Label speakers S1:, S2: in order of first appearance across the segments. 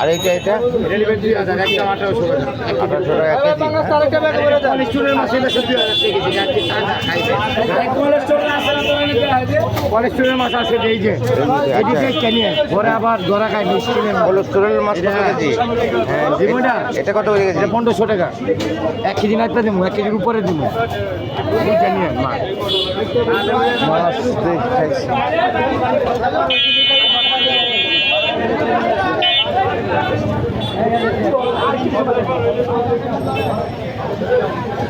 S1: আর আর এটা
S2: আঠারোশো গ্রাম
S1: আঠারোশো টাকা হ্যাঁ?
S2: মাছ আছে এই যে। এদিকে কেনে ঘরে আবার ধরা খায় মিষ্টি
S1: কোলেস্টেরল মাছ। কত কেজি?
S2: হ্যাঁ জীবনটা
S1: এটা কত করে কেজি
S2: পনেরোশো টাকা। এক কেজি দিব এক কেজির উপরে দিব মাছ।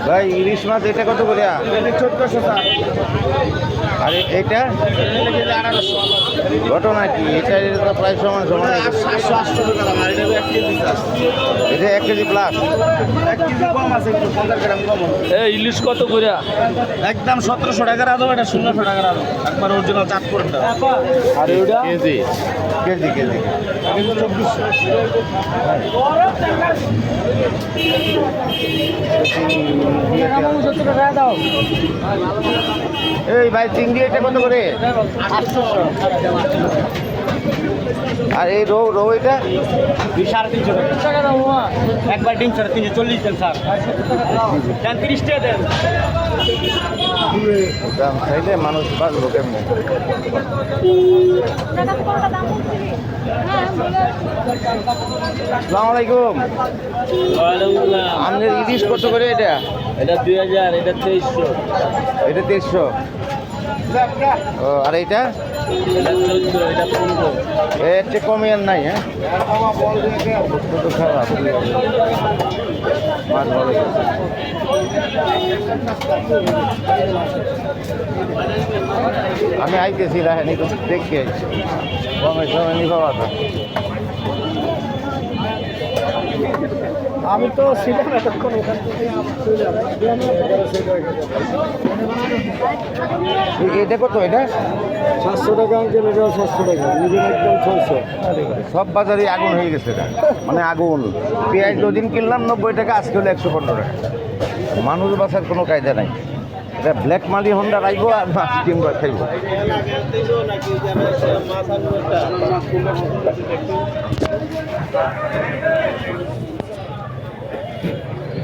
S1: ভাই ইলিশ মাছ এটা কত করে?
S2: চোদ্দশো
S1: আর এটা? ঘটনা কি এটা এটা প্রায় সমান সমান
S2: সাতশো আটশো টাকা এটা এক কেজি
S1: এটা এক কেজি প্লাস
S2: এক কেজি কম আছে একটু পঞ্চাশ গ্রাম কম হবে।
S3: এ ইলিশ কত করে?
S2: একদম সতেরোশো টাকার আদম এটা ষোলোশো টাকার আদম একবার অরিজিনাল চাট করে
S3: আর ওইটা
S1: কেজি। KG KG.
S2: চব্বিশশো।
S1: এই ভাই চিংড়ি এটা কত করে? আর এই রৌ রৌ এটা?
S2: সাড়ে তিনশো টাকা। একবার ডিম সাড়ে তিনশো চল্লিশ দেন স্যার। দেন তিরিশ টাকা দেন।
S1: দাম চাইলে মানুষ বাঁচবো কেমনে? আসসালামু আলাইকুম। আমাদের ইলিশ কত করে এটা?
S3: এটা দুই হাজার এটা তেইশশো।
S1: এটা তেইশশো। ও আর
S3: এটা? এটা
S1: কমে আর নাই হ্যাঁ? খারাপ। মাছ ভালো। আমি আইতেছি রাখেন একটু দেখতে আইছি। সময় নিবা পাতা
S2: আমি তো ছিলাম এতক্ষণ ওখান থেকে
S1: এটা কত এটা?
S2: সাতশো টাকা অঙ্কের এটাও সাতশো টাকা। নিজের একদম ছয়শো।
S1: সব বাজারে আগুন হয়ে গেছে এটা। মানে আগুন। পেঁয়াজ দুদিন কিনলাম নব্বই টাকা আজকে হলো একশো পনেরো টাকা। মানুষ বাসার কোনো কায়দা নাই। এটা ব্ল্যাক মালি হন্ডা রাখব আর মাছ কিনবো খাইবো।